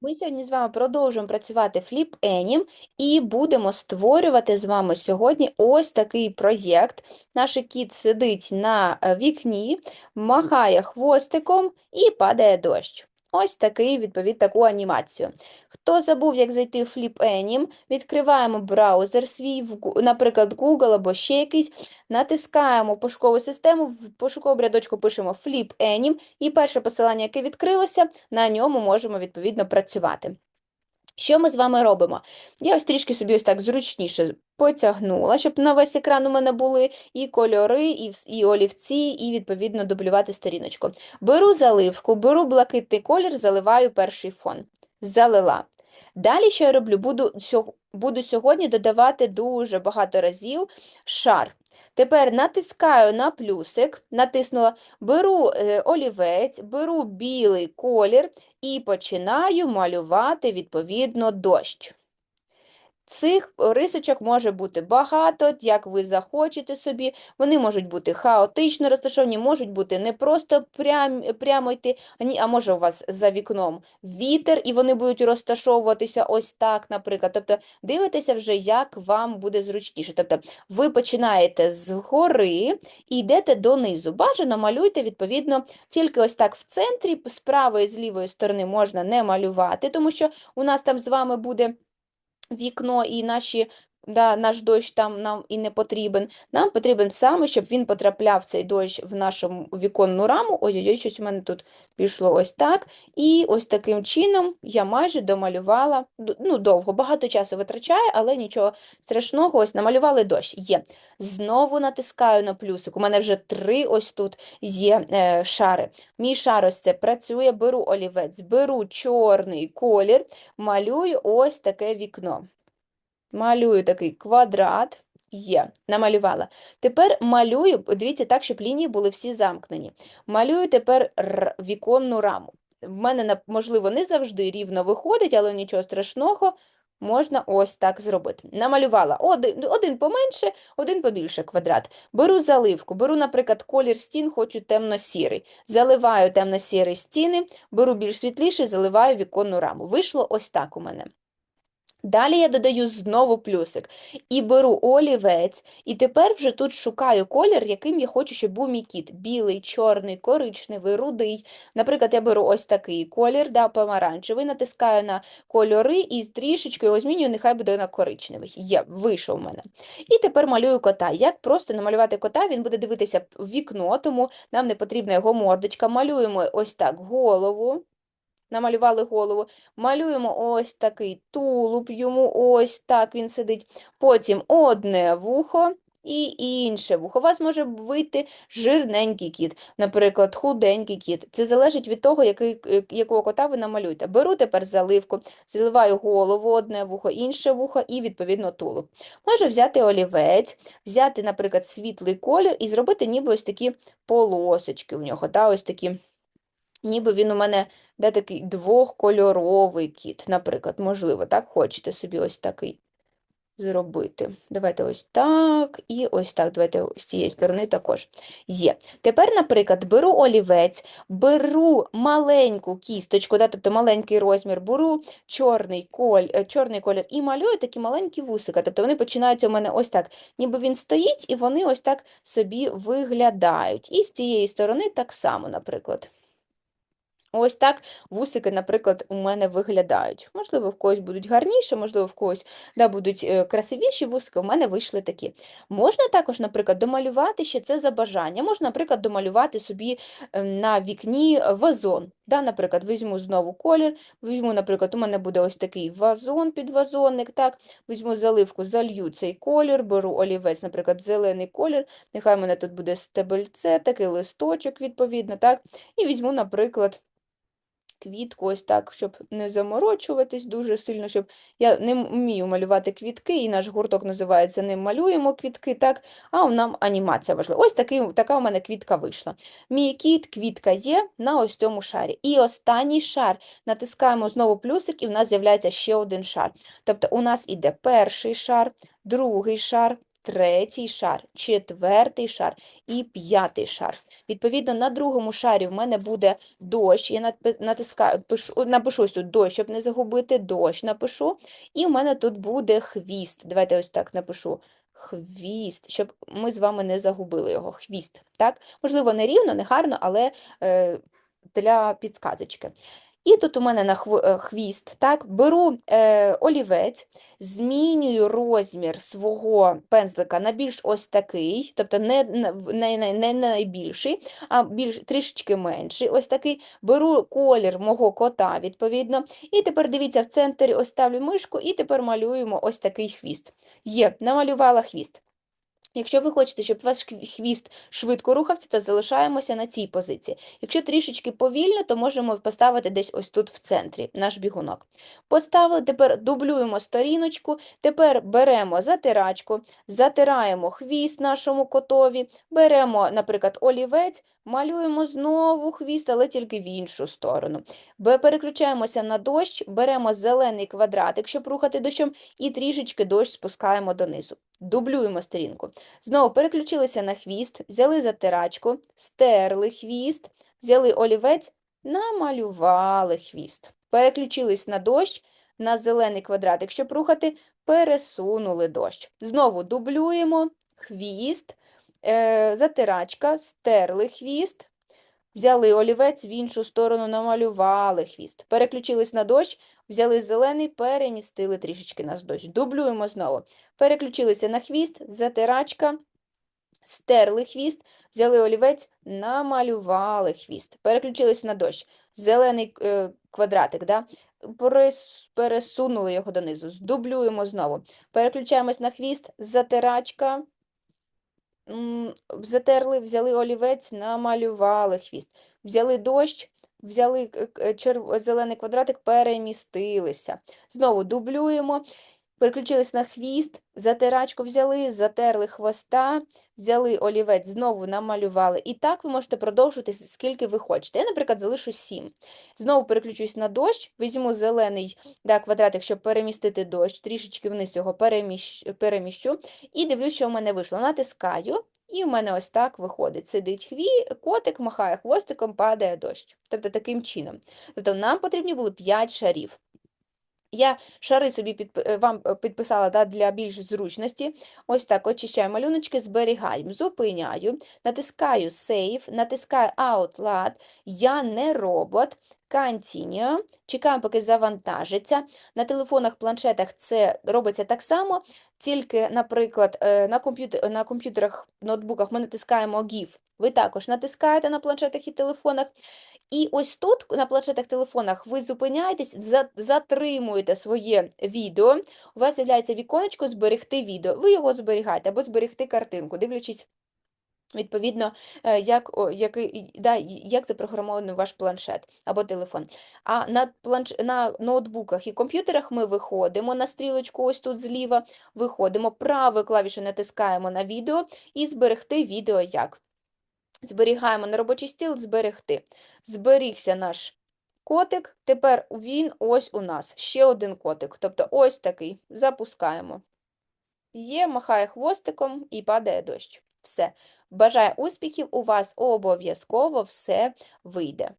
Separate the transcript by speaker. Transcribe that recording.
Speaker 1: Ми сьогодні з вами продовжуємо працювати Flip Anim і будемо створювати з вами сьогодні ось такий проєкт. Наш кіт сидить на е, вікні, махає хвостиком і падає дощ. Ось такий, відповідь, таку анімацію. Хто забув, як зайти в Flip Anim, відкриваємо браузер свій, наприклад, Google або ще якийсь, натискаємо пошукову систему, в пошукову рядочку пишемо Flip Anim, і перше посилання, яке відкрилося, на ньому можемо відповідно працювати. Що ми з вами робимо? Я ось трішки собі ось так зручніше потягнула, щоб на весь екран у мене були і кольори, і, і олівці, і відповідно дублювати сторіночку. Беру заливку, беру блакитний колір, заливаю перший фон. Залила. Далі, що я роблю? Буду, буду сьогодні додавати дуже багато разів шар. Тепер натискаю на плюсик, натиснула, беру е, олівець, беру білий колір і починаю малювати відповідно дощ. Цих рисочок може бути багато, як ви захочете собі. Вони можуть бути хаотично розташовані, можуть бути не просто прям, прямо йти, а може у вас за вікном вітер, і вони будуть розташовуватися ось так, наприклад. Тобто дивитеся вже, як вам буде зручніше. Тобто ви починаєте згори і йдете донизу. Бажано малюйте, відповідно, тільки ось так в центрі, з правої з лівої сторони можна не малювати, тому що у нас там з вами буде вікно і наші, да, наш дощ там нам і не потрібен. Нам потрібен саме, щоб він потрапляв цей дощ в нашу віконну раму. Ой-ой-ой, щось у мене тут пішло ось так. І ось таким чином я майже домалювала, ну, довго, багато часу витрачає, але нічого страшного, ось намалювали дощ. Є. Знову натискаю на плюсик. У мене вже три ось тут є е, шари. Мій шар ось це працює, беру олівець, беру чорний колір, малюю ось таке вікно. Малюю такий квадрат. Є, намалювала. Тепер малюю, дивіться так, щоб лінії були всі замкнені. Малюю тепер віконну раму. В мене, можливо, не завжди рівно виходить, але нічого страшного, можна ось так зробити. Намалювала один, один поменше, один побільше квадрат. Беру заливку, беру, наприклад, колір стін, хочу темно-сірий. Заливаю темно-сірі стіни, беру більш світліший, заливаю віконну раму. Вийшло ось так у мене. Далі я додаю знову плюсик і беру олівець, і тепер вже тут шукаю колір, яким я хочу, щоб був мій кіт. Білий, чорний, коричневий, рудий. Наприклад, я беру ось такий колір, да, помаранчевий, натискаю на кольори і трішечки його змінюю, нехай буде на коричневий. Є, вийшов у мене. І тепер малюю кота. Як просто намалювати кота, він буде дивитися в вікно, тому нам не потрібна його мордочка. Малюємо ось так голову. Намалювали голову, малюємо ось такий тулуб, йому ось так він сидить. Потім одне вухо і інше вухо. У вас може вийти жирненький кіт, наприклад, худенький кіт. Це залежить від того, який, якого кота ви намалюєте. Беру тепер заливку, заливаю голову, одне вухо, інше вухо і, відповідно, тулуб. Можу взяти олівець, взяти, наприклад, світлий колір і зробити ніби ось такі полосочки в нього, та, ось такі. Ніби він у мене де такий двохкольоровий кіт, наприклад, можливо, так хочете собі ось такий зробити. Давайте ось так і ось так. Давайте з цієї сторони також. Є. Тепер, наприклад, беру олівець, беру маленьку кісточку, да, тобто маленький розмір, беру чорний, коль, е, чорний колір і малюю такі маленькі вусика. Тобто вони починаються у мене ось так, ніби він стоїть, і вони ось так собі виглядають. І з цієї сторони так само, наприклад. Ось так вусики, наприклад, у мене виглядають. Можливо, в когось будуть гарніші, можливо, в когось да, будуть е, красивіші вусики, у мене вийшли такі. Можна також, наприклад, домалювати ще це за бажання. Можна, наприклад, домалювати собі е, на вікні вазон. Да, наприклад, візьму знову колір, візьму, наприклад, у мене буде ось такий вазон, підвазонник, так, візьму заливку, залью цей колір, беру олівець, наприклад, зелений колір, нехай у мене тут буде стебельце, такий листочок, відповідно, так, і візьму, наприклад, квітку ось так, щоб не заморочуватись дуже сильно, щоб я не вмію малювати квітки, і наш гурток називається «Не малюємо квітки», так, а нам анімація важлива. Ось такий, така у мене квітка вийшла. Мій кіт, квітка є на ось цьому шарі. І останній шар. Натискаємо знову плюсик, і в нас з'являється ще один шар. Тобто у нас іде перший шар, другий шар, третій шар, четвертий шар і п'ятий шар. Відповідно, на другому шарі в мене буде дощ. Я натискаю, пишу, напишу тут дощ, щоб не загубити, дощ напишу. І в мене тут буде хвіст. Давайте ось так напишу. Хвіст, щоб ми з вами не загубили його. Хвіст. Так? Можливо, не рівно, не гарно, але е, для підсказочки. І тут у мене на е, хвіст, так, беру е, олівець, змінюю розмір свого пензлика на більш ось такий, тобто не, не, не, не найбільший, а більш трішечки менший, ось такий. Беру колір мого кота, відповідно. І тепер дивіться, в центрі ось ставлю мишку, і тепер малюємо ось такий хвіст. Є, намалювала хвіст. Якщо ви хочете, щоб ваш хвіст швидко рухався, то залишаємося на цій позиції. Якщо трішечки повільно, то можемо поставити десь ось тут в центрі наш бігунок. Поставили, тепер дублюємо сторіночку, тепер беремо затирачку, затираємо хвіст нашому котові, беремо, наприклад, олівець, малюємо знову хвіст, але тільки в іншу сторону. Переключаємося на дощ, беремо зелений квадратик, щоб рухати дощом, і трішечки дощ спускаємо донизу. Дублюємо сторінку. Знову переключилися на хвіст, взяли затирачку, стерли хвіст, взяли олівець, намалювали хвіст. Переключились на дощ, на зелений квадратик, щоб рухати, пересунули дощ. Знову дублюємо хвіст, затирачка, стерли хвіст, взяли олівець в іншу сторону, намалювали хвіст. Переключились на дощ, взяли зелений, перемістили трішечки на дощ. Дублюємо знову. Переключилися на хвіст, затирачка, стерли хвіст, взяли олівець, намалювали хвіст. Переключились на дощ. Зелений е, квадратик, да? пересунули його донизу. Здублюємо знову. Переключаємось на хвіст, затирачка. Затерли, взяли олівець, намалювали хвіст. Взяли дощ, взяли к- к- черв- зелений квадратик, перемістилися. Знову дублюємо. Переключились на хвіст, затирачку взяли, затерли хвоста, взяли олівець, знову намалювали. І так ви можете продовжувати скільки ви хочете. Я, наприклад, залишу 7. Знову переключусь на дощ, візьму зелений да, квадратик, щоб перемістити дощ, трішечки вниз його переміщ, переміщу. І дивлюсь, що в мене вийшло. Натискаю, і в мене ось так виходить. Сидить хві, котик, махає хвостиком, падає дощ. Тобто таким чином. Тобто нам потрібні було 5 шарів. Я шари собі підп... е, вам е, підписала да, для більш зручності. Ось так очищаю малюночки, зберігаю, зупиняю, натискаю Save, натискаю Outload, я не робот, Continue, чекаємо, поки завантажиться. На телефонах, планшетах це робиться так само, тільки, наприклад, е, на, комп'ютер... на комп'ютерах, ноутбуках ми натискаємо GIF. Ви також натискаєте на планшетах і телефонах. І ось тут на планшетах, телефонах ви зупиняєтесь, за- затримуєте своє відео, у вас з'являється віконечко «Зберегти відео». Ви його зберігаєте або зберегти картинку, дивлячись, відповідно, е, як, який, да, як запрограмований ваш планшет або телефон. А на, планш... на ноутбуках і комп'ютерах ми виходимо на стрілочку ось тут зліва, виходимо, правою клавішою натискаємо на відео і зберегти відео як. Зберігаємо на робочий стіл, зберегти. Зберігся наш котик, тепер він ось у нас, ще один котик, тобто ось такий, запускаємо. Є, махає хвостиком і падає дощ. Все. Бажаю успіхів, у вас обов'язково все вийде.